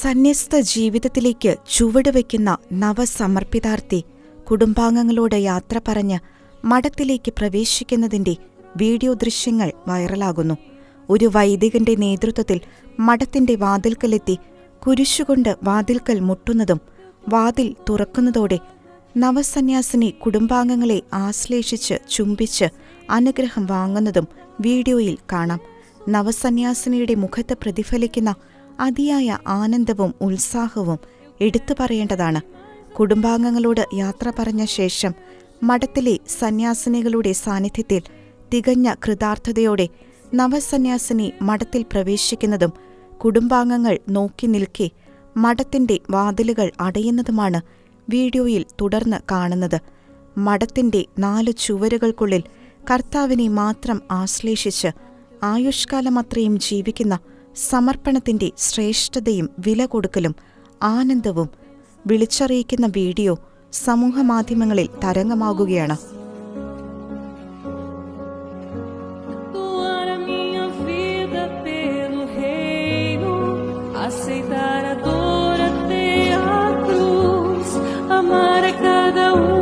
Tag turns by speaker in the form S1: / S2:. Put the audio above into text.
S1: സന്യസ്ത ജീവിതത്തിലേക്ക് ചുവടുവെക്കുന്ന നവസമർപ്പിതാർത്ഥി കുടുംബാംഗങ്ങളോട് യാത്ര പറഞ്ഞ് മഠത്തിലേക്ക് പ്രവേശിക്കുന്നതിന്റെ വീഡിയോ ദൃശ്യങ്ങൾ വൈറലാകുന്നു. ഒരു വൈദികന്റെ നേതൃത്വത്തിൽ മഠത്തിന്റെ വാതിൽക്കലെത്തി കുരിശുകൊണ്ട് വാതിൽക്കൽ മുട്ടുന്നതും വാതിൽ തുറക്കുന്നതോടെ നവസന്യാസിനി കുടുംബാംഗങ്ങളെ ആശ്ലേഷിച്ച് ചുംബിച്ച് അനുഗ്രഹം വാങ്ങുന്നതും വീഡിയോയിൽ കാണാം. നവസന്യാസിനിയുടെ മുഖത്ത് പ്രതിഫലിക്കുന്ന അതിയായ ആനന്ദവും ഉത്സാഹവും എടുത്തു പറയേണ്ടതാണ്. കുടുംബാംഗങ്ങളോട് യാത്ര പറഞ്ഞ ശേഷം മഠത്തിലെ സന്യാസിനികളുടെ സാന്നിധ്യത്തിൽ തികഞ്ഞ കൃതാർത്ഥതയോടെ നവസന്യാസിനി മഠത്തിൽ പ്രവേശിക്കുന്നതും കുടുംബാംഗങ്ങൾ നോക്കി നിൽക്കെ മഠത്തിന്റെ വാതിലുകൾ അടയുന്നതുമാണ് വീഡിയോയിൽ തുടർന്ന് കാണുന്നത്. മഠത്തിന്റെ നാല് ചുവരുകൾക്കുള്ളിൽ കർത്താവിനെ മാത്രം ആശ്ലേഷിച്ച് ആയുഷ്കാലമത്രയും ജീവിക്കുന്ന സമർപ്പണത്തിന്റെ ശ്രേഷ്ഠതയും വില കൊടുക്കലും ആനന്ദവും വിളിച്ചറിയിക്കുന്ന വീഡിയോ സമൂഹമാധ്യമങ്ങളിൽ തരംഗമാകുകയാണ് aceitar a dor até a cruz, amar a cada um.